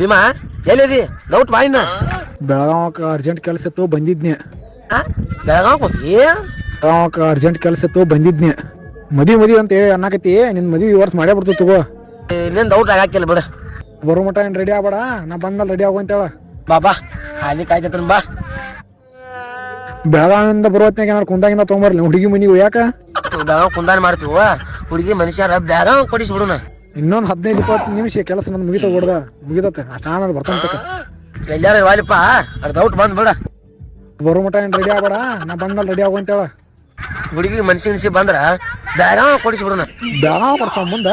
ಭೀಮಾ ಎಲ್ಲಿದಿ? ಡೌಟ್ ಬಾಯಿನ ಬೆಳಗಾವಕ್ಕೆ ಅರ್ಜೆಂಟ್ ಕೆಲಸ ಇತ್ತು ಬಂದಿದ್ನೆ. ಬೆಳಗಾವ್ ಹೋಗಿ? ಬೆಳಗಾವಕ್ಕೆ ಅರ್ಜೆಂಟ್ ಕೆಲಸ ಇತ್ತು ಬಂದಿದ್ನೆ. ಮದಿ ಮದ್ವಿ ಅಂತ ಹೇಳಿ ಅನ್ನಕತ್ತಿ ನಿನ್ ಮದಿ ಈ ವರ್ಷ ಮಾಡೇ ಬಿಡ್ತು ತಗೋ ಇನ್ನೇನ್ ಡೌಟ್ ಆಗಾಕಿಲ್ಲ ಬಿಡ. ಬರೋ ಮಟ ಏನ್ ರೆಡಿ ಆಗ್ಬೇಡ ನಾ ಬಂದ್ಮೇಲೆ ರೆಡಿ ಆಗು ಅಂತೇಳ. ಬಾ ಬಾ. ಹಾಲಿ ಕಾಯ್ತೈತನ್ ಬಾ. ಬೆಳಗಾವಿಂದ ಬರೋತ್ನಾಗ ಏನಾರು ಕುಂದಾಗಿಂದ ತೊಗೊಂಬರ್ಲಿ ಹುಡುಗಿ ಮನಿಗೆ ಯಾಕ ಬೆಳಗಾವ್ ಕುಂದಾನ ಮಾಡ್ತೀವ? ಹುಡುಗಿ ಮನುಷ್ಯರ ಬೆಳಗಾವ್ ಕೊಡಿಸಿ ಬಿಡುನ. ಇನ್ನೊಂದ್ ಹದಿನೈದು ಇಪ್ಪತ್ತು ನಿಮಿಷ ಕೆಲಸ ನನ್ ಮುಗಿತ ಹೊಡ್ದ ಮುಗಿದತ್ತೆ. ಬರ್ತಾನ ತಕ. ಎಲ್ಲಾರ ವಾಲಿಪ್ಪ ಅದ್ ಡೌಟ್ ಬಂದ್ ಬಿಡ. ಬರೋ ಮಟ ಏನ್ ರೆಡಿ ಆಗ್ಬೇಡ? ನಾ ಬಂದ್ಮೇಲೆ ರೆಡಿ ಆಗು ಅಂತೇಳ. ಹುಡುಗಿ ಮನ್ಸಿ ಗಿನ್ಸಿ ಬಂದ್ರ ಬೇಗ ಕೊಡಿಸಿ ಬಿಡೋಣ ಬೇಗ ಬರ್ತಾವ ಮುಂದ.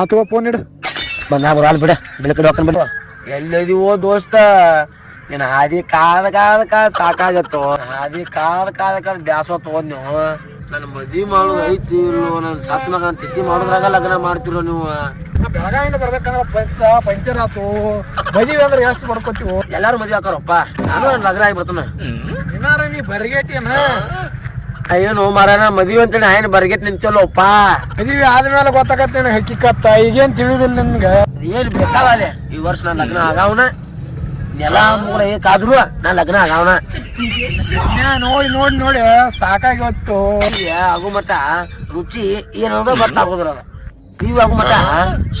ಆತುವ ಫೋನ್ ಇಡು. ಬಂದ ಬರಲ್ ಬಿಡ. ಬೆಳಕ ಡಾಕ್ಟರ್ ಬಿಡ ಎಲ್ಲಿದೀವೋ ದೋಸ್ತ? ನೀನ್ ಹಾದಿ ಕಾದ ಕಾದ ಕಾದ ಸಾಕಾಗತ್ತೋ? ಹಾದಿ ಕಾದ ಕಾದ ಕಾದ ಬ್ಯಾಸೋ ತಗೊಂಡ್ ನೀವು ನನ್ ಮದ್ವಿ ಮಾಡೋದು ಐತಿ ಇಲ್ಲೋ ನನ್ ಸತ್ ಮಗ ತಿಥಿ ಮಾಡೋದ್ರಾಗ ಲಗ್ನ ಮಾಡ್ತಿರೋ ನೀವು? ಬೆಳಗಾವಿಂದ ಬರ್ಬೇಕಂದ್ರ ಪಂಚ ಪಂಚರ್ ಆತು ಮದ್ವಿ ಅಂದ್ರೆ ಎಷ್ಟು ಮಾಡ್ಕೊತೀವೋ? ಎಲ್ಲಾರು ಮದ್ವೆ ಹಾಕೋರಪ್ಪ. ನಾನು ನನ್ ಲಗ್ನ ಆಗಿಬಿಡ್ತಾನ ಏನಾರ ನೀ ಬರ್ಗೇಟಿಯನ ಅಯ್ಯೋ ಮಾರಾನ ಮದ್ವಿ ಅಂತೇಳಿ ಆಯ್ನ ಬರ್ಗೆಟ್ ನಿಂತಲ್ಲೋಪ್ಪ. ಮದುವೆ ಆದ್ಮೇಲೆ ಗೊತ್ತಾಗತ್ತೇನೆ ಹಕ್ಕಿಕತ್ತ ಈಗೇನ್ ತಿಳಿದಿಲ್ಲ ನಿನ್ಗೆ. ಏನ್ ಬೇಕಾಗಲ್ಲ ಈ ವರ್ಷ ನನ್ನ ಲಗ್ನ ಆಗಾವನ. ನೆಲ ಮೂರ ಏಕಾದ್ರು ನಾ ಲಗ್ನ ಆಗವನ. ನೋಡಿ ನೋಡಿ ನೋಡಿ ಸಾಕಾಗಿ ಹೊತ್ತು ಆಗು ಮಟ್ಟ ರುಚಿ ಏನಂದ್ರೆ ಗೊತ್ತಾಗೋದ್ರ ನೀವು ಆಗು ಮಟ್ಟ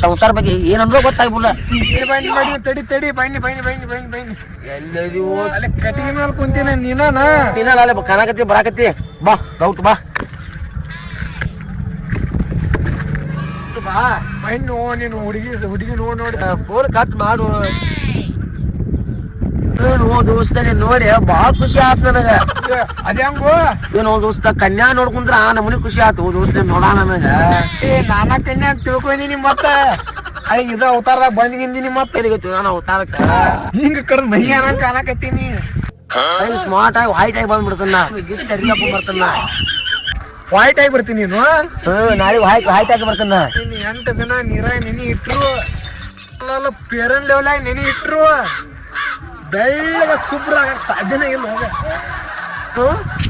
ಸಂಸಾರ ಬಗ್ಗೆ ಏನಂದ್ರೆ ಗೊತ್ತಾಗ್ಬಿಡ ತಡಿ ತಡಿ ಬನ್ನಿ ಬನ್ನಿ ಬನ್ನಿ ಬನ್ನಿ ಬನ್ನಿ. ಎಲ್ಲದಿವೋ ಅಲ್ಲಿ ಕಟ್ಟಿಗೆ ಮೇಲೆ ಕುಂತೀನಿ ನೀನಾನ? ದಿನ ಅಲ್ಲಿ ಕನಕತ್ತಿ ಬರಾಕತ್ತಿ. ಬಾ ಡೌಟ್ ಬಾ. ಬಾ ಬನ್ನಿ ನೋ ನೀನು ಹುಡುಗಿ ಹುಡುಗಿ ನೋಡಿ ನೋಡಿ. ಫೋನ್ ಕಟ್ ಮಾಡು. ಏನು ದೋಸ್ತನೇ ನೋಡಿ ಭಾಳ ಖುಷಿ ಆತ್ ನನಗ. ಅದೇ ಹಂಗು? ಏನೋ ದೋಸ್ತ ಕನ್ಯಾ ನೋಡ್ಕೊಂಡ್ರ ಆ ನಮನಿ ಖುಷಿ ಆತು. ದೋಸ್ತ ನೋಡ ನನಗ? ಏ ನಾನಾ ಕನ್ಯಾ ಅಂತ ತಿಳ್ಕೊಂಡಿನಿ ಮತ್ತ ಅಯ್ಯ ಇದ ಅವತಾರದಾಗ ಬಂದಿಂದಿನಿ ಮತ್ತ ನಾನು ಅವತಾರಕ್ಕ. ಹಿಂಗ ಅನ್ನಂಗ ಕಾಣಕತ್ತೀನಿ. ಸ್ಮಾರ್ಟ್ ಆಗಿ ವೈಟ್ ಆಗಿ ಬಂದ್ಬಿಡ್ತನ್ನ ಗಿಫ್ಟ್ ಸರಿಯಪ್ಪ ಬರ್ತಾನ ವೈಟ್ ಆಗಿ ಬರ್ತೀನಿ ನೀನು? ನಾಳೆ ವೈಟ್ ವೈಟ್ ಆಗಿ ಬರ್ತನ್ನ ಎಂಟು ದಿನ ನೀರಾಗ ನೆನೆ ಇಟ್ರು. ಅಲ್ಲ ಪೇರನ್ ಆಗಿ ನೆನೆ ಇಟ್ರು. ಬೆಳ್ಳಗ ಶುಭ್ರ ಆಗಕ್ ಸಾಧ್ಯನೇ ಇಲ್ಲ ಹೋಗ.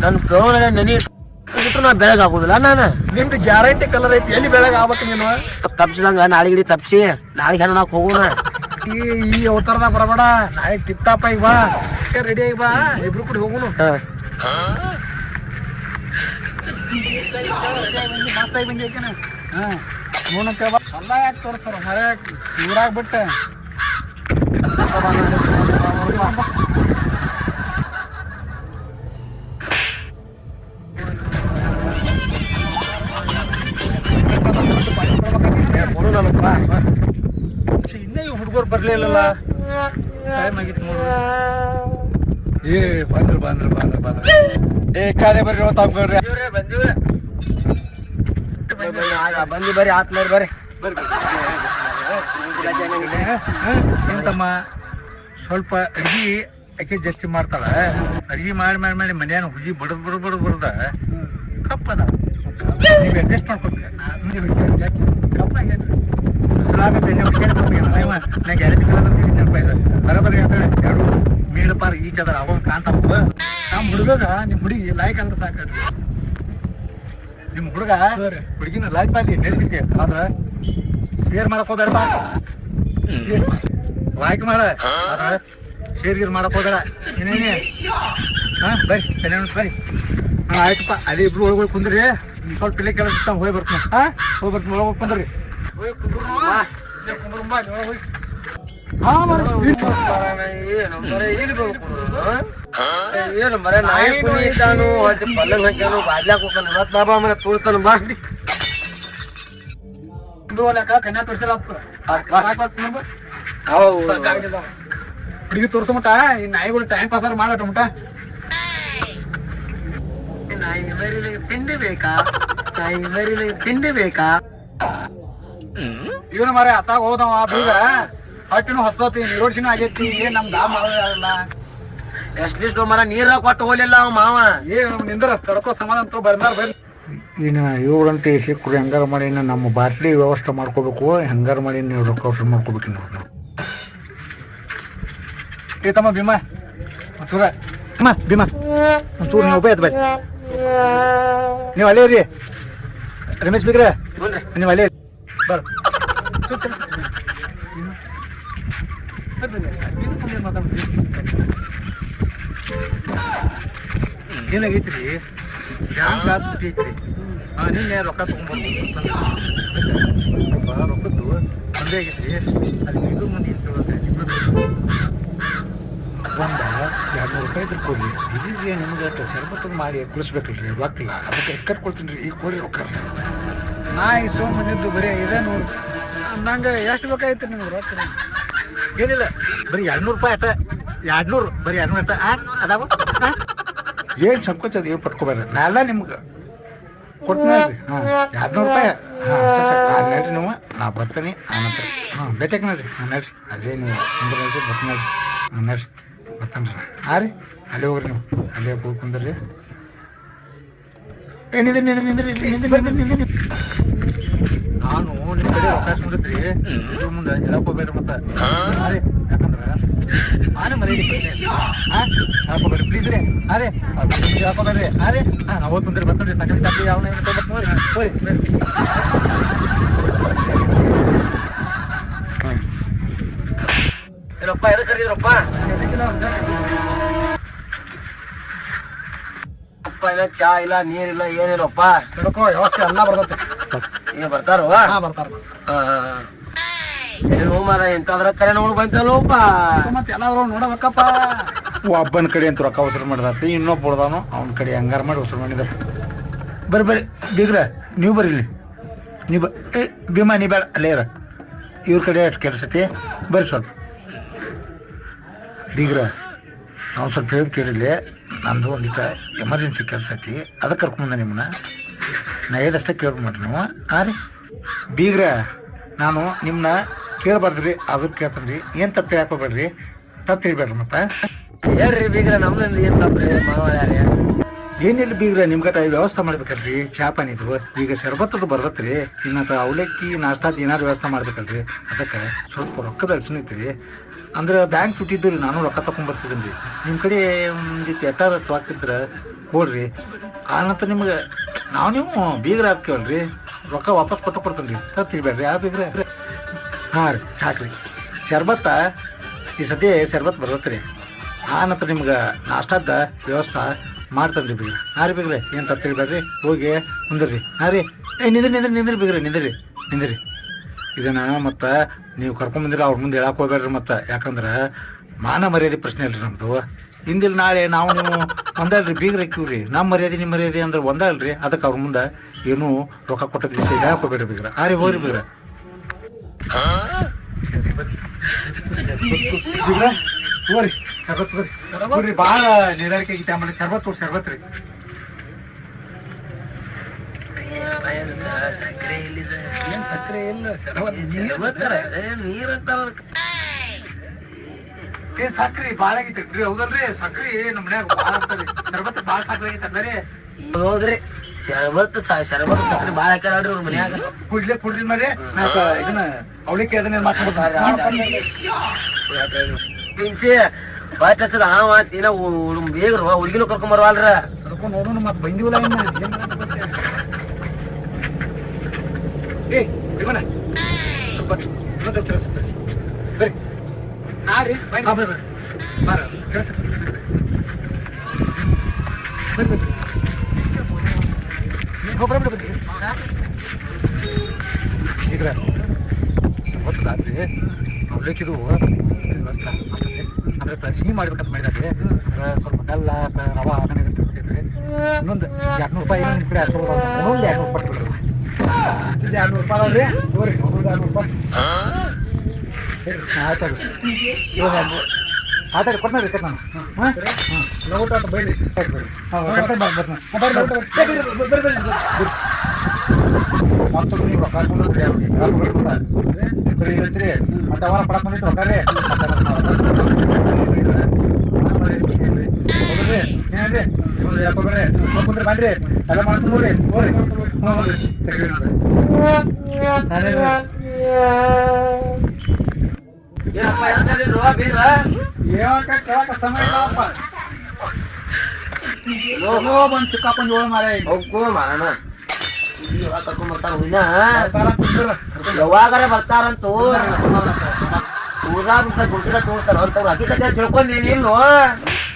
ನನ್ನ ಕವನ ನೆನೆ ಇಟ್ರು ನಾ ಬೆಳಗ್ಗೆ ಆಗೋದಿಲ್ಲ. ನಾನು ನಿಮ್ದು ಗ್ಯಾರಂಟಿ ಕಲರ್ ಐತಿ ಎಲ್ಲಿ ಬೆಳಗ್ಗೆ ಆಗ್ಬೇಕು ನೀನು? ತಪ್ಸಿದಂಗ ನಾಳೆ ಗಿಡಿ ತಪ್ಸಿ. ನಾಳೆ ಹೆಣ್ಣು ನಾಕ್ ಹೋಗೋಣ. ಈ ಈ ಅವತಾರದಾಗ ಬರಬೇಡ. ನಾಳೆ ಟಿಪ್ ಟಾಪ್ ಆಗಿ ಬಾ. ರೆಡಿ ಆಗಿ ಬಾ. ಇಬ್ರು ಕೂಡ ಹೋಗುನು. ಮಸ್ತ್ ಆಗಿ ಬಂದಿ ಯಾಕೆನ ಹಾ ನೋಡಂತ ಬಾ. ಸಲ್ಲ ಯಾಕೆ ತೋರಿಸ್ತಾರ ಮರ ಊರಾಗ ಬಿಟ್ಟೆ. ಇನ್ನೇ ಹುಡುಗರು ಬರ್ಲಿಲ್ಲಲ್ಲ ಟೈಮ್ ಆಗಿತ್ತು ನೋಡು ಏ, ಬಂದ್ರು ಬಂದ್ರು. ಬಂದ್ರು ಬಂದ್ರು ಏ ಕಾಲೇ ಬರ್ರಿ ತಾವ್ಕೊಳ್ರಿ ಬಂದಿ ಬರ್ರಿ ಆತ್ಮೇಲೆ ಬರ್ರಿ ಎಂತಮ್ಮ ಸ್ವಲ್ಪ ಅಡ್ಗಿ ಅಕ್ಕಿ ಜಾಸ್ತಿ ಮಾಡ್ತಾಳ. ಅಡ್ಗಿ ಮಾಡಿ ಮಾಡಿ ಮಾಡಿ ಮನ್ಯಾನ ಹುಜಿ ಬಡದ್ ಬಡದ್ ಬಡದ್ ಬಡದ ಕಪ್ಪದ ನೀವು ಅಡ್ಜಸ್ಟ್ ಮಾಡ್ಕೊಬೇಕು. ಬರಬರಿ ಎರಡು ಮೀಡ ಪಾರ್ ಈಗ ಅದ ಅವಾಗ ಕಾಣ್ತಾವ ನಮ್ಮ ಹುಡುಗ ನಿಮ್ಮ ಹುಡುಗಿ ಲಾಯ್ಕ್ ಅಂದ್ರೆ ಸಾಕು ನಿಮ್ಮ ಹುಡುಗ ಹುಡುಗಿನ ಲಾಯ್ಕ್ ಮಾಡಿ ನಡೀತೈತಿ. ಆದ್ರ ಶೇರ್ ಮಾಡಕ್ ಹೋಗ್ಬೇಡಪ್ಪ. ಲೈಕ್ ಮಾಡ. ಶೇರ್ ಗೀರ್ ಮಾಡಕ್ ಹೋಗಬೇಡ. ಏನೇನೆ ಹಾ ಬರ್ರಿ ಕಲ್ಯಾಣ ಬರ್ರಿ ಹಾ ಆಯ್ತಪ್ಪ. ಅದೇ ಇಬ್ರು ಒಳಗೆ ಕುಂದ್ರಿ. ಸ್ವಲ್ಪ ಪಿಲೆ ಕೆಲಸ ಹೋಗಿ ಬರ್ತೀನಿ. ಹಾ ಹೋಗಿ ಬರ್ತೀನಿ ಒಳಗೆ ಕುಂದ್ರಿ. ಏನು ಮರೆ ನಾಯಿ ಕುನಿ ಇದ್ದಾನು ಅದು ಪಲ್ಲಂಗ್ ಹಾಕ್ಯಾನು ಬಾಜ್ಲಾಕ್ ಹೋಗ್ತಾನ ಇವತ್ತು ಬಾಬಾ ಮನೆ ತೋರಿಸ್ತಾನ ಬಾ. ಕನ್ಯಾ ತೋರ್ಸಿಲ್ಲ ಹುಡುಗಿ ತೋರ್ಸೋ ಮಟ ಈ ನಾಯಿಗಳು ಟೈಮ್ ಪಾಸ್ ಮಾಡಟ ಮಟ ನಾಯಿ ಮರಿಲಿಗೆ ತಿಂಡಿ ಬೇಕಾ? ನಾಯಿ ಮರಿಲಿಗೆ ತಿಂಡಿ ಬೇಕಾ? ಇವನ ಮರ ಅತ್ತಾಗ ಹೋದವ ಬೀಗ. ಹೊಟ್ಟಿನೂ ಹೊಸದತಿ ನಿರೋಡ್ಸಿನ ಆಗೈತಿ. ಏನ್ ನಮ್ ದಾ ಮಾಡಲ್ಲ ಎಷ್ಟಿಷ್ಟು ಮರ ನೀರ ಕೊಟ್ಟು ಹೋಲಿಲ್ಲ ಅವ ಮಾವ. ಏನ್ ನಿಂದ್ರ ತಡ್ಕೋ ಸಮಾಧಾನ ತೋ ಬರ್ದಾರ ಬರ್ ಇನ್ನು ಇವ್ರಂತ ಸಿಕ್ಕರು ಹೆಂಗಾರ ಮಾಡಿ ನಮ್ಮ ಬಾಟ್ಲಿ ವ್ಯವಸ್ಥೆ ಮಾಡ್ಕೋಬೇಕು. ಹೆಂಗಾರ ಮಾಡಿ ನೀವು ರೊಕ್ಕ ಮಾಡ್ಕೋಬೇಕು ನೋಡ್ರಿ ನಾವು ಏ ತಮ್ಮ ಭೀಮಾ ಒಂಚೂರ ಅಮ್ಮ ಭೀಮಾ ಒಂಚೂರು ನೀವು ಉಪಯೋಗ ಬರ್ರಿ ನೀವು ಅಲ್ಲೇ ರೀ ರಮೇಶ್ ಬಿಗ್ರೆ ನೀವು ಅಲ್ಲೇ ಬರ ಏನಾಗೈತಿ ರೀ ಬ್ಯಾಂಕ್ ಕ್ಲಾಸ್ ಐತ್ರಿ ಹಾಂ ನಿನ್ನೆ ರೊಕ್ಕ ತೊಗೊಂಡ್ಬಂದು ರೊಕ್ಕದ್ದು ಒಂದೇ ಆಗೈತ್ರಿ ಅಲ್ಲಿ ಇದು ಮಂದಿ ಹೇಳಿದ್ರೆ ಒಂದ ಎರಡು ನೂರು ರೂಪಾಯಿ ಇದ್ರೆ ಕೊಡಿ. ಇದೀಗ ನಿಮ್ಗೆ ಸರ್ಬತ್ತು ಮಾಡಿ ಕುಳಿಸ್ಬೇಕಲ್ರಿ, ರೊಕ್ಕಿಲ್ಲ. ಅದಕ್ಕೆ ಎಕ್ಕರ್ ಕೊಡ್ತೀನಿ ರೀ ಈಗ ಕೊಡಿ ರೊಕ್ಕ ನಾ ಈ ಸೋಮನಿದ್ದು ಬರೀ ಇದೇ ನೂರು ನಂಗೆ ಎಷ್ಟು ಬೇಕಾಗಿತ್ತು ನಿಮ್ಗೆ ರೊಕ್ಕ ಏನಿಲ್ಲ, ಬರೀ ಎರಡು ರೂಪಾಯಿ ಅಟ ಎರಡು ನೂರು ಬರೀ ಎರಡು ನೂರು ಅಟ ಅದಾವ? ಏನು ಸಂಕೋಚ ಅದು, ಏನು ಪಟ್ಕೋಬಾರ ನಾಲ್ಲ ನಿಮ್ಗೆ? ಕೊಡ್ತೀನಿ ಹಾಂ ಎರಡು ನೂರು ರೂಪಾಯಿ. ಹಾಂ ನಡ್ರಿ ನೀವು. ನಾ ಬರ್ತೀನಿ ಆನಂತರ. ಹಾಂ ಭೇಟಿಯಾಗ ನೋಡ್ರಿ. ಹಾಂ, ನಡ್ರಿ. ಅದೇ ನೀವು ಬರ್ತೀನಿ ನೋಡ್ರಿ ಹಾಂ, ನಡ್ರಿ. ಬರ್ತಾನೆ ಹಾಂ ರೀ? ಅಲ್ಲೇ ಹೋಗ್ರಿ ನೀವು. ಅಲ್ಲೇ ಹೋಗಿ ಕುಂದ್ರಿ. ಏ ನಿಂದ್ರಿ ನಿಂದ್ರಿ ನಿಂದ್ರಿ ನಿಂದ್ರಿ ನಿಂದ್ರಿ ನಿಂದ್ರಿ ನಾನು ನಿಮ್ಮ ಕಡೆ ಅವಕಾಶ ನೋಡಿದ್ರಿ ಇದ್ರ ಮುಂದೆ ಹೇಳಕ್ ಹೋಗ್ಬೇಡ್ರಿ ಮತ್ತೆ. ಅರೆ ಯಾಕಂದ್ರೆ ನಾನು ಮರೀಲಿ ಹಾಂ ಹಾಕೋಬೇಡ್ರಿ ಪ್ಲೀಸ್ ರೀ. ಅರೆ ಹಾಕೋಬೇಡ್ರಿ ಹಾಂ ರೀ ಹಾಂ ನಾವು ಕುಂದ್ರಿ ಬರ್ತಾನೆ ಸಕಲ ಸಾಕು ಹೋರಿ ಏನಪ್ಪ ಎದಕ್ಕೆ ಕರೀದ್ರಪ್ಪ ಅಪ್ಪ ಇಲ್ಲ ಚಾ ಇಲ್ಲ ನೀರಿಲ್ಲ ಏನಿಲ್ಲಪ್ಪ? ತಿಳ್ಕೊ ವ್ಯವಸ್ಥೆ ಎಲ್ಲ ಬರ್ತೈತೆ. ಈಗ ಬರ್ತಾರೋ? ಹಾಂ ಬರ್ತಾರ ಏನು ಮಾರ ಎಂತಾದ್ರ ಕರೆ ನೋಡಿ ಬಂತಲ್ಲಪ್ಪ ಮತ್ತೆ ಎಲ್ಲ ನೋಡಬೇಕಪ್ಪ. ಒಬ್ಬನ ಕಡೆ ಅಂತ ರೊಕ್ಕ ವಸೂಲು ಮಾಡಿದ ಇನ್ನೊಬ್ಬ ಹೊಡ್ದಾನು ಅವನ ಕಡೆ ಹಂಗಾರ ಮಾಡಿ ವಸೂಲು ಮಾಡಿದಾರೆ. ಬರ್ರಿ ಬರ್ರಿ. ಬೀಗ್ರ ನೀವು ಬರ್ರಿ ಇಲ್ಲಿ. ನೀವು ಬ ಏ ಭೀಮಾ ನೀ ಬೇಡ ಅಲ್ಲೇ ಇರ. ಇವ್ರ ಕಡೆ ಅಷ್ಟು ಕೆಲಸ ಐತಿ. ಬರ್ರಿ ಸ್ವಲ್ಪ. ಬೀಗ್ರ. ನಾವು ಸ್ವಲ್ಪ ಹೇಳಿದ್ ಕೇಳಿಲ್ಲ ನಂದು ಒಂದಿಟ ಎಮರ್ಜೆನ್ಸಿ ಕೆಲಸ ಐತಿ. ಅದಕ್ಕೆ ಕರ್ಕೊಂಡ್ಬಂದೆ ನಿಮ್ಮನ್ನ ನಾ ಹೇಳಿದಷ್ಟೇ ಕೇಳ್ಕೊಂಬಿಟ್ರಿ ನೀವು. ಹಾಂ ರೀ. ಬೀಗ್ರ ನಾನು ನಿಮ್ಮನ್ನ ಕೇಳಬಾರ್ದ್ರಿ ಅದಕ್ಕೆ ಕೇಳ್ತೀನಿ ರೀ ಏನು ತಪ್ಪು ಹಾಕೋಬೇಡ್ರಿ ತಪ್ಪು ಹೇಳ್ಬೇಡ್ರಿ ಮತ್ತೆ. ಹೇಳ್ರಿ ಬೀಗ್ರ ನಮ್ದು ಏನು ತಪ್ಪು ರೀ ಮಾವಾಳ್ಯಾರ ಏನಿಲ್ಲ ಬೀಗ್ರ ನಿಮ್ಗಟ ವ್ಯವಸ್ಥೆ ಮಾಡ್ಬೇಕಲ್ರಿ. ಚಾ ಪಾನಿದು ಈಗ ಶರ್ಬತ್ತದು ರೀ ಇನ್ನತ್ತ ಅವಲಕ್ಕಿ ನಾಷ್ಟಾದ ಏನಾದ್ರು ವ್ಯವಸ್ಥೆ ಮಾಡ್ಬೇಕಲ್ರಿ. ಅದಕ್ಕೆ ಸ್ವಲ್ಪ ರೊಕ್ಕದ ಅಡಚಣೆ ಐತ್ರಿ. ಅಂದ್ರೆ ಬ್ಯಾಂಕ್ ಸುಟ್ಟಿದ್ದು ರೀ ನಾನು ರೊಕ್ಕ ತಗೊಂಡ್ಬರ್ತಿದ್ದೀನಿ ರೀ ನಿಮ್ಮ ಕಡೆ ಒಂದಿಟ್ಟು ಎಟ್ಟಾರ ಹಾಕಿದ್ರೆ ಕೊಡ್ರಿ. ಆನಂತರ ನಿಮ್ಗೆ, ನಾವು ನೀವು ಬೀಗ್ರ ಹಾಕ್ತೀವಲ್ರಿ ರೊಕ್ಕ ವಾಪಸ್ ಕೊಟ್ಟು ಕೊಡ್ತೀನಿ ರೀ ತಪ್ಪಿಬೇಡ್ರಿ ಆ ಬೀಗ್ರ? ಹಾಂ ರೀ, ಸಾಕ್ರಿ. ಶರ್ಬತ್ತ, ಈ ಸದ್ಯ ಶರ್ಬತ್ ಬರ್ತೈತ್ರಿ ಆ ನಂತರ ನಿಮ್ಗೆ ನಾಷ್ಟಾದ ವ್ಯವಸ್ಥೆ ಮಾಡ್ತಾನೆ ರೀ ಬೀಗ್ರಿ. ಹಾಂ ರೀ ಬೀಗ್ರೆ, ಏನು ತಿಳಿಬೇಡ್ರಿ. ಹೋಗಿ ಮುಂದ್ರಿ ಹಾಂ ರೀ. ಏ, ನಿಂದ್ರಿ ನಿಂದ್ರಿ ನಿಂದ್ರಿ ಬೀಗ್ರಿ, ನಿಂದ್ರಿ ನಿಂದ್ರಿ. ಇದನ್ನ ಮತ್ತು ನೀವು ಕರ್ಕೊಂಬಂದಿರ ಅವ್ರ ಮುಂದೆ ಹೇಳಕ್ಕೆ ಹೋಗ್ಬೇಡ್ರಿ ಮತ್ತು. ಯಾಕಂದ್ರೆ ಮಾನ ಮರ್ಯಾದೆ ಪ್ರಶ್ನೆ ಅಲ್ರಿ ನಮ್ಮದು ಹಿಂದಿಲ್ ನಾಳೆ ನಾವು ನೀವು ಒಂದಲ್ರಿ ಬೀಗ್ರ ಹಾಕಿವ್ರಿ ನಮ್ಮ ಮರ್ಯಾದೆ ನಿಮ್ಮ ಮರ್ಯಾದೆ ಅಂದ್ರೆ ಒಂದಲ್ರಿ. ಅದಕ್ಕೆ ಅವ್ರ ಮುಂದೆ ಏನು ರೊಕ್ಕ ಕೊಟ್ಟದ ವಿಷಯ ಹೇಳಕ್ಕೆ ಹೋಗ್ಬೇಡ್ರಿ ಬೀಗ್ರ. ಆ ರೀ ಹೋಗ್ರಿ ಬೀಗ್ರ. ಹೋಗ್ರಿ. ಹೋರಿ ಶರ್ಬತ್? ಬರ್ರಿ, ಬಾಳ ಭಾಳ ನಿಧಾನಕ್ಕೆ ಆಗೈತೆ ಆಮೇಲೆ ಶರ್ಬತ್ ತೋರಿ ಶರ್ಬತ್ ರೀ. ಏನು ಏನ್ ಸಕ್ರಿ ಬಾಳ ಆಗಿತ್ತು ಹೌದಲ್ರಿ ಸಕ್ರಿ ನಮ್ಮ ಮನ್ಯಾಗ ಬಾಳ ಶರ್ಬತ್ ಭಾಳ ಸಕ್ರೆ ಆಗೈತೆ ಅಂದ್ರೆ ಹೌದ್ರಿ ಶರಬತ್ ಶರಬತ್ ಸಕ್ರಿ ಬಾಳ ಹಾಕಿ ಅವ್ರ ಮನ್ಯಾಗ ಕುಡ್ಲೆ ಕುಡ್ರಿ ಮರಿ ಇದನ್ನ ಅವಳಿಕೆ ಅದನ್ನ ಮಾಡ್ಸ್ಬಿಡ್ತಾರೆ ತಿನ್ಸಿ ಬಾಯ್ ಹಚ್ಚದ ತಿನ್ನ ಬೇಗ ಹುಡುಗಿನೂ ಕರ್ಕೊಂಡ್ ಬರವಲ್ರ ಕರ್ಕೊಂಡು ನೋಡೋಣ ಮತ್ತೆ ಬಂದಿವಲ್ಲ ಇನ್ನು ಏನ್ ಮಾಡೋದು ಗೊತ್ತೇ. ಏ ಭೀಮಣ್ಣ, ಸ್ವಲ್ಪ ಇನ್ನೊಂದು ಕೆಲಸ. ಬರ್ರಿ ಹಾ ರೀ ಬನ್ನಿ. ಹಾ, ಬರ್ರಿ, ಬರ್ರಿ. ಬಾರ, ಕೆಲಸ ಇದೆ, ಕೆಲಸ ಇದೆ. ಬರ್ರಿ, ಬರ್ರಿ. ನೀವು ಗೊಬ್ಬರ ಬಿಡು ಬರ್ರಿ. ಇದ್ರ ಗೊತ್ತದಾದ್ರಿ ಅವಲಕ್ಕಿದು ವ್ಯವಸ್ಥೆ ಅಂದ್ರೆ ಪ್ರಶ್ನೆ ಮಾಡ್ಬೇಕಂತ ಮಾಡಿದ್ರೆ ಸ್ವಲ್ಪ ಬೆಲ್ಲ ರವ ಅದನ್ನ ಇನ್ನೊಂದು ಎರಡ್ನೂರು ರೂಪಾಯಿ ಇನ್ನೊಂದು ಎರಡ್ನೂರು ರೂಪಾಯಿ ಆಯ್ತು ಆಯ್ತು ಕೊಡ್ತೀನಿ ರೀ ನಾನು ಹಾಂ ಹಾಂ ಅಂತ ಬೈಲಿ ಆಯ್ತು ಬರ್ರಿ ಹಾಂ ಬರ್ತೀನಿ ಬರ್ತೀನಿ ಬರ್ರಿ ಬರ್ರಿ ಬರ್ರಿ ಬರ್ರಿ ಬರ್ರಿ ಬರ್ರಿ ಮತ್ತು ನೀವು ರೊಕ್ಕ ಹಾಕೊಂಡ್ರಿ ರೊಕ್ಕ ಬರೀ ಹೇಳ್ತೀರಿ ಮತ್ತೆ ಅವರ ಪಡಕ್ ಬಂದಿತ್ತು ರೊಕ್ಕ ರೀ ಏನ್ರಿ ಯಾಕೋ ಬರ್ರಿ ಬನ್ರಿ ಎಲ್ಲ ಮಾಡ್ಸ್ಕೊಂಡ್ರಿ ಹೋಗ್ರಿ ಹ್ಞೂ ಬಂದು ಸಿಕ್ಕಾಕೊಂಡು ಏಳು ಮಾರ ಹೋಗ್ಕೋ ಮಾರಣ ಕರ್ಕೊಂಡ್ ಬರ್ತಾರ ಬರ್ತಾರಂತೂ ಊರಾಗ ಗುಡ್ಸದ ತೋರಿಸ್ತಾರ ಅಂತವ್ರು ಹಕ್ಕಿಕತೆ ತಿಳ್ಕೊಂಡೇನಿಲ್ಲು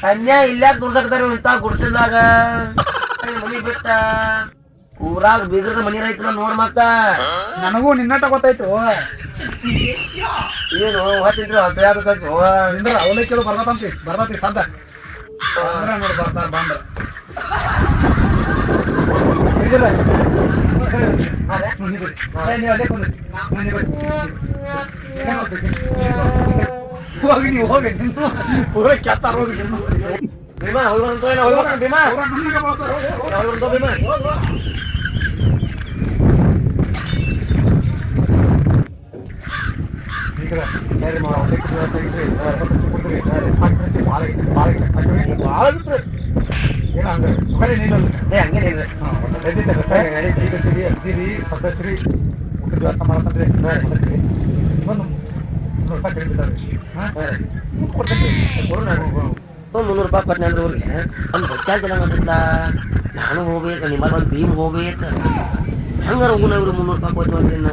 ಅನ್ಯಾಯ ಇಲ್ಲ ತೋರ್ಸಕ್ತಾರ ಇಂತ ಗುಡ್ಸದಾಗ ಮನಿ ಬಿಟ್ಟ ಊರಾಗ ಬೀಗ್ರದ ಮನಿ ರೈತರ ನೋಡ್ ಮತ್ತ. ನನಗೂ ನಿನ್ನಟ ಗೊತ್ತಾಯ್ತು. ಏನು ಹೊತ್ತಿದ್ರೆ ಹೊಸ ಆಗತ್ತೈತು ನಿಂದ್ರ ಅವಲಕ್ಕಿಲು ಬರ್ತಂತಿ ಬರ್ತತಿ ಸದ್ದ. ಅಂದ್ರ ನೋಡಿ ಬರ್ತಾರ ಬಂದ್ರ. ಹೋಗಿ ನೀವು ಹೋಗಿ. ಹೋಗಿ ಕೆತ್ತಾರ ಹೋಗಿ. ಭೀಮಾ ಭೀಮಾ. ಹೋಗ್. ಹೋಗ್ಬಂತ ಭೀಮಾ. ಕೊಡ್ತೀರಿ. ಭಾಳ ಐತಿ, ಭಾಳ ಐತಿ. ಏನ ಹಂಗ ಸುಮ್ಮನೆ ನೀನಲ್ಲ ಏ ಹಂಗೇನಿಲ್ಲ ಅಜ್ಜಿರಿ ಸದಸ್ಯರಿ ಊಟದ ವ್ಯವಸ್ಥೆ ಮಾಡತ್ತಂದ್ರಿ ಒಂದು ನೂರು ರೂಪಾಯಿ ಕಡಿಮೆ ಹಾಂ? ಕೊಡ್ತೇನೆ. ಮುನ್ನೂರು ರೂಪಾಯಿ ಕೊಟ್ಟು ಊರಿಗೆ ಒಂದು ಹೆಚ್ಚಾಗಿ ಜನ ನಾನು ಹೋಗ್ಬೇಕು ನಿಮ್ಮ ಒಂದು ಭೀಮ್ ಹೋಗ್ಬೇಕು. ಹಂಗಾರ ಹೋಗುನ ಇವ್ರು ಮುನ್ನೂರು ರೂಪಾಯಿ ಕೊಟ್ಟು ಮಾಡ್ರಿ ನಾ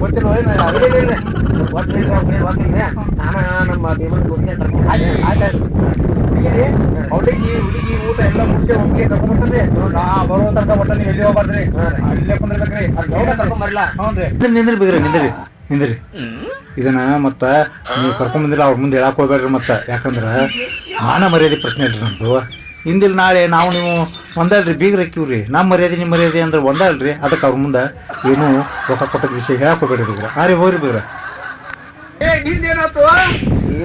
ಗೊತ್ತಿಲ್ಲ ಕಡೆ ಗೊತ್ತಿಲ್ರಿ ನಾನು ನಮ್ಮ ಭೀಮನ್ ಗೊತ್ತೇ ಕರ್ಕೊಂಡು ಆಯ್ತು ಆಯ್ತು ಹುಡುಗಿ ಹುಡುಗಿ ಹುಡುಗಿ ಊಟ ಎಲ್ಲ ಮುಗಿಸಿ ಒಮ್ಮಿಗೆ ಕರ್ಕೊಂಡ್ಬರ್ತದೆ ನಾ ಬರೋ ತನಕ ಒಟ್ಟ ನೀವು ಎಲ್ಲಿ ಹೋಗ್ಬಾರ್ದ್ರಿ? ಅಲ್ಲೇ ಕುಂದಿರ್ಬೇಕ್ರಿ. ಅಲ್ಲಿ ಗೌಡ ಕರ್ಕೊಂಡ್ ಬರ್ಲಾ? ಹ್ಞೂ ರೀ ನಿಂದ್ರಿ ಬಿಗ್ರಿ ನಿಂದ್ರಿ ನಿಂದ್ರಿ. ಇದನ್ನ ಮತ್ತ ನೀವು ಕರ್ಕೊಂಡ್ ಬಂದಿಲ್ಲ ಅವ್ರ ಮುಂದೆ ಹೇಳಕ್ ಹೋಗ್ಬೇಡ್ರಿ ಮತ್ತ. ಯಾಕಂದ್ರ ಮಾನ ಮರ್ಯಾದೆ ಪ್ರಶ್ನೆ ಇಲ್ರಿ ನಮ್ದು. ಹಿಂದಿಲ್ ನಾಳೆ ನಾವು ನೀವು ಒಂದಲ್ರಿ ಬೀಗ್ರ ಹಾಕಿವ್ರಿ. ನಮ್ಮ ಮರ್ಯಾದೆ ನಿಮ್ಮ ಮರ್ಯಾದೆ ಅಂದ್ರೆ ಒಂದಲ್ರಿ. ಅದಕ್ಕೆ ಅವ್ರ ಮುಂದೆ ಏನು ರೊಕ್ಕ ಕೊಟ್ಟದ ವಿಷಯ ಹೇಳಕ್ ಹೋಗ್ಬೇಡ್ರಿ ಬೀಗ್ರ. ಆ ರೀ ಹೋಗ್ರಿ ಬೀಗ್ರ.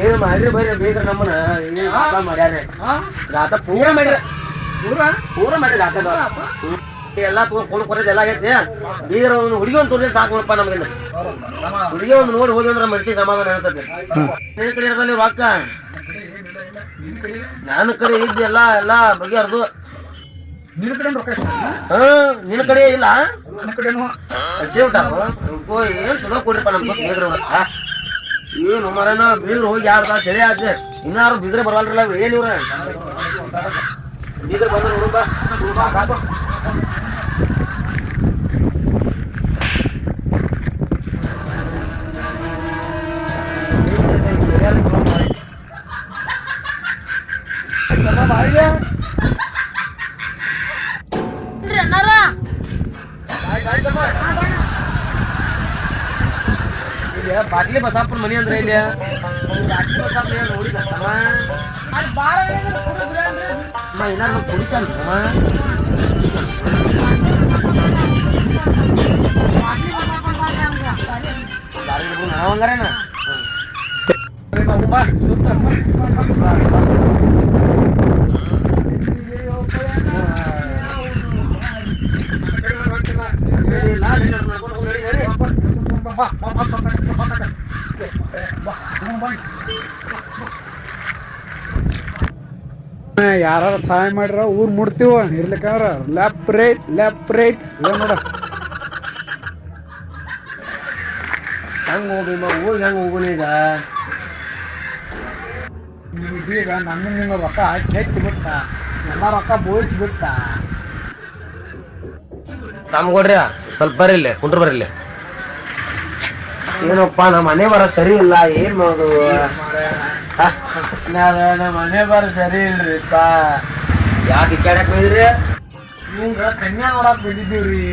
ಏನ್ ಮಾಡ್ರಿ ಬರ್ರಿ ಬೀಗ್ರ ನಮ್ಮನ್ನ? ಏನ್ ಗಾತ ಮಾಡ್ಯಾರ ಗಾತ ಪೂರ ಮಾಡ್ಯಾರ ಪೂರ? ಪೂರ ಮಾಡ್ರಿ ಗಾತ. ಎಲ್ಲ ಎಲ್ಲ ಆಗೈತಿ. ಬೀಗರ ಒಂದು ಹುಡುಗಿ ಒಂದು ತೋರಿಸಿ ಸಾಕು ನೋಡಪ್ಪ ನಮಗೆ. ಹುಡುಗಿ ಒಂದು ನೋಡಿ ಹೋಗಿ ಅಂದ್ರೆ ಮನಸ್ಸಿಗೆ ಸಮಾಧಾನ ಅನ್ಸತ್ತೆ. ಕಡೆ ರೊಕ್ಕ. ನನ್ನ ಕಡೆ ಇದ್ದು ಎಲ್ಲ ಬಗೆಹರ್ದು. ನಿನ್ನ ಕಡೆ ರೊಕ್ಕ ಹಾ ನಿನ್ನ ಕಡೆ ಇಲ್ಲ? ನನ್ನ ಕಡೆನು? ಏನ್ ಚಲೋ ಕೊಡ್ರಿಪ್ಪ ನಮ್ಮ ಸ್ವಲ್ಪ ಏನು ಮರನ ಬೀದ್ರ ಹೋಗಿ ಯಾರ ಸರಿ ಆದ್ರೆ ಇನ್ನಾರು ಬಿದ್ರೆ ಬರಲ್ರಲ್ಲ ಏನಿವ್ರ ಇವ್ರ? ಬೀಗ್ರ ಬಂದ್ರು ನೋಡುಪ್ಪ ಸಾಕಾತು ಏನ್ರಿ ಅಣ್ಣಾರ ಇಲ್ಲಿ ಬಾಟ್ಲಿ ಬಸಾಪುರ ಮನಿ ಅಂದ್ರೆ ಇಲ್ಲಿ ಬಾಟ್ಲಿ ಬಸಾಪುರ ಏನ್ ನೋಡಿದ ಅಮ್ಮ ಅಲ್ಲಿ ಬಾಳ ಏನ್ರಿ ಕುಡಿದ್ರೇನ್ರಿ? ಅಮ್ಮ ಏನಾರು ಕುಡಿತಾನ ಬರ್ರಿ ಹಂಗಾರೇನ ಯಾರು ಸಹಾಯ ಮಾಡ್ರ ಊರ್ ಮುಡ್ತೀವ ಇರ್ಲಿಕ್ಕಂದ್ರ ಲೆಫ್ಟ್ ರೈಟ್ ಲೆಫ್ಟ್ ರೈಟ್ ಏನ್ ನೋಡ. ಹೆಂಗ್ ಹೋಗಿ ಊರ್ ಹೆಂಗ್ ಹೋಗುನ ಈಗ? ಈಗ ನನ್ನ ನಿಮ್ಮ ರೊಕ್ಕ ಹೆಚ್ಚು ಬಿಟ್ಟ. ಎಲ್ಲ ರೊಕ್ಕ ಬೋಳಿಸಿ ಬಿಟ್ಟ. ತಮ್ಮ ಕೊಡ್ರಿ ಸ್ವಲ್ಪ ಬರಲಿ ಕುಂಡ್ರ ಬರಿಲ್ಲ ಏನಪ್ಪ ನಮ್ಮ ಮನೆ ಬರ ಸರಿ ಇಲ್ಲ ಏನ್ ಮಾಡೋದು? ನಮ್ಮ ಮನೆ ಬರ ಸರಿ ಇಲ್ರಿ ಯಾಕೆ ಕೇಳಕ್ ಹೋಗಿದ್ರಿ? ನಿಮ್ಗ ಕನ್ಯಾ ನೋಡಕ್ ಬಿದ್ದಿದ್ದೀವ್ರಿ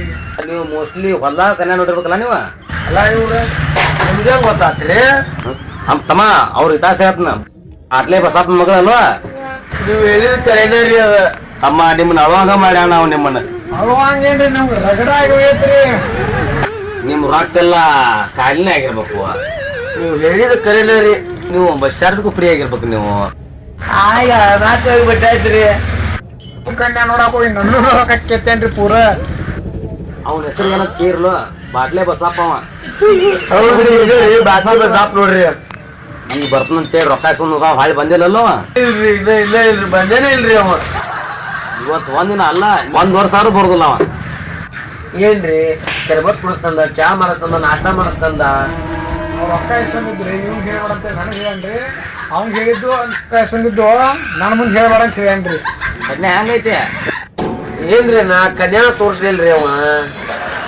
ನೀವು ಮೋಸ್ಟ್ಲಿ ಹೊಲ ಕನ್ಯಾ ನೋಡಿರ್ಬೇಕಲ್ಲ ನೀವು? ಅಲ್ಲ ಇವ್ರ ನಿಮ್ಗೆ ಗೊತ್ತಾತ್ರಿ? ನಮ್ ತಮ್ಮ ಅವ್ರ ಇತಿಹಾಸ ಹೇಳ್ತನ ಆಟ್ಲೆ ಬಸಾತ್ ಮಗಳಲ್ವಾ ನೀವು ಹೇಳಿದ ಕರೆನೇ ರೀ ಅದ. ಅಮ್ಮ ನಿಮ್ಮನ್ನ ಅಳವಂಗ ಮಾಡ್ಯಾನ ನಾವು ನಿಮ್ಮನ್ನ. ಅವ ಹಂಗೇನ್ರಿ ನಮ್ಗೆ ರಗಡ ಆಗಿ ಹೋಯ್ತ್ರಿ ನಿಮ್ ರೊಕ್ಕ ಎಲ್ಲ ಕಾಲಿನೇ ಆಗಿರ್ಬೇಕು. ನೀವು ಹೇಳಿದ ಕರೆನೇ ರೀ ನೀವು ಬಸ್ ಚಾರ್ಜ್ಗೂ ಫ್ರೀ ಆಗಿರ್ಬೇಕು ನೀವು. ಆಗ ನಾಲ್ಕು ರೀ ಕನ್ಯಾ ನೋಡಕ್ ಹೋಗಿ ನನ್ನ ನೋಡಕ್ ಕೆತ್ತೇನ್ರಿ ಪೂರ. ಅವನ ಹೆಸರು ಏನ ಕೇರ್ಲು ಬಾಟ್ಲೆ ಬಸಪ್ಪ ಅವ. ಹೌದ್ರಿ ಇದು ರೀ ಬಾಟ್ಲೆ ಬಸಪ್ಪ ನೋಡ್ರಿ. ಈಗ ಬರ್ತನಂತೇಳಿ ರೊಕ್ಕ ಸುಮ್ಮನೆ ಹಾಳಿ ಬಂದಿಲ್ಲಲ್ಲೋ? ಇಲ್ರಿ ಇಲ್ಲ ಇಲ್ಲ ಇಲ್ರಿ ಬಂದೇನೆ ಇಲ್ರಿ ಅವ. ಇವತ್ತು ಒಂದಿನ ಅಲ್ಲ ಒಂದ್ ವರ್ಷ ಆದ್ರೂ ಬರೋದಿಲ್ಲ ಅವ. ಏನ್ರಿ? ಶರ್ಬತ್ ಕುಡಿಸ್ತಂದ ಚಾ ಮಾಡಿಸ್ತಂದ ನಾಷ್ಟ ಮಾಡಿಸ್ತಂದ ರೊಕ್ಕ ಎಷ್ಟೊಂದಿದ್ರಿ ಇವ್ನ್ ಹೇಳ್ಬೇಡಂತ ನನಗೆ ಹೇಳನ್ರಿ ಅವ್ನ್ ಹೇಳಿದ್ದು ರೊಕ್ಕ ಎಷ್ಟೊಂದಿದ್ದು ನನ್ನ ಮುಂದೆ ಹೇಳ್ಬೇಡ ಅಂತ ಹೇಳನ್ರಿ ಅದನ್ನ ಹೆಂಗೈತೆ? ಏನ್ರಿ ನಾ ಕನ್ಯಾ ತೋರಿಸ್ಲಿಲ್ರಿ ಅವ?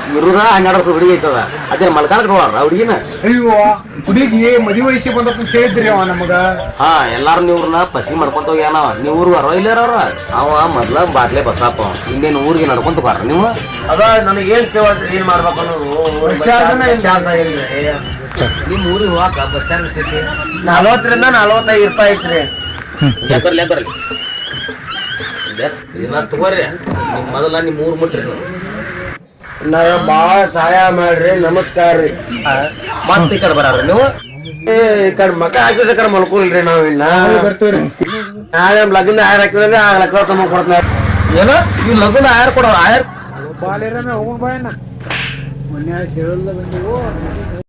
ಹನ್ನೆರಡು ವರ್ಷ ಹುಡುಗಿ ಐತದ. ಅದೇ ಮಲ್ಕಾಣ ಕೊಡೋರ ಹುಡುಗಿನ? ಅಯ್ಯೋ ಹುಡುಗಿ ಮದುವೆ ವಯಸ್ಸಿ ಬಂದಪ್ಪ ಅಂತ ಹೇಳಿದ್ರಿ ಅವ ನಮಗ. ಹಾ ಎಲ್ಲಾರು ನೀವ್ರನ್ನ ಪಸಿ ಮಾಡ್ಕೊಂತ ಹೋಗ್ಯಾನವ ನೀವು ಊರು ಅರೋ ಇಲ್ಲಾರ ಅವ್ರ? ಅವ ಮೊದ್ಲ ಬಾಟ್ಲೆ ಬಸಾಪ. ಹಿಂದೇನು ಊರಿಗೆ ನಡ್ಕೊಂತ ಬಾರ ನೀವು? ಅದ ನನಗೆ ಏನ್ ಏನ್ ಮಾಡ್ಬೇಕು ಅನ್ನೋದು ನಿಮ್ ಊರಿಗೆ ಹೋಗಾಕ ಬಸ್ ಎಷ್ಟೈತಿ ನಲ್ವತ್ತರಿಂದ ನಲ್ವತ್ತೈದು ರೂಪಾಯಿ ಐತ್ರಿ. ಬರ್ಲಿ ಬರ್ಲಿ ತಗೋರಿ. ನಿಮ್ ಮೊದಲ ನಿಮ್ ಊರ್ ಮುಟ್ರಿ ನೀವು ಬಾಳ ಸಹಾಯ ಮಾಡ್ರಿ ನಮಸ್ಕಾರ ರೀ. ಮತ್ತೆ ಈ ಕಡೆ ಬರ ನೀವು? ಏ ಈ ಕಡೆ ಮಕ ಹಾಕಿ ಸಕರ ಮಲ್ಕೊಲ್ರಿ ನಾವ್ ಇನ್ನ. ಬರ್ತೀವ್ರಿ. ನಾಳೆ ಲಗ್ನ ಆಯರ್ ಹಾಕಿದ್ರೆ ಆ ಲಗ್ನ ತಮ್ಮ ಕೊಡ್ತಾರೆ. ಏನೋ? ಇವ್ ಲಗ್ನ ಆಯರ್ ಕೊಡೋ ಆಯರ್ ಬಾಲೇರನ ಹೋಗೋಣ ಬಾಯಣ್ಣ. ಮೊನ್ನೆ ಕೇಳಲ್ಲ ಬಂದೆವು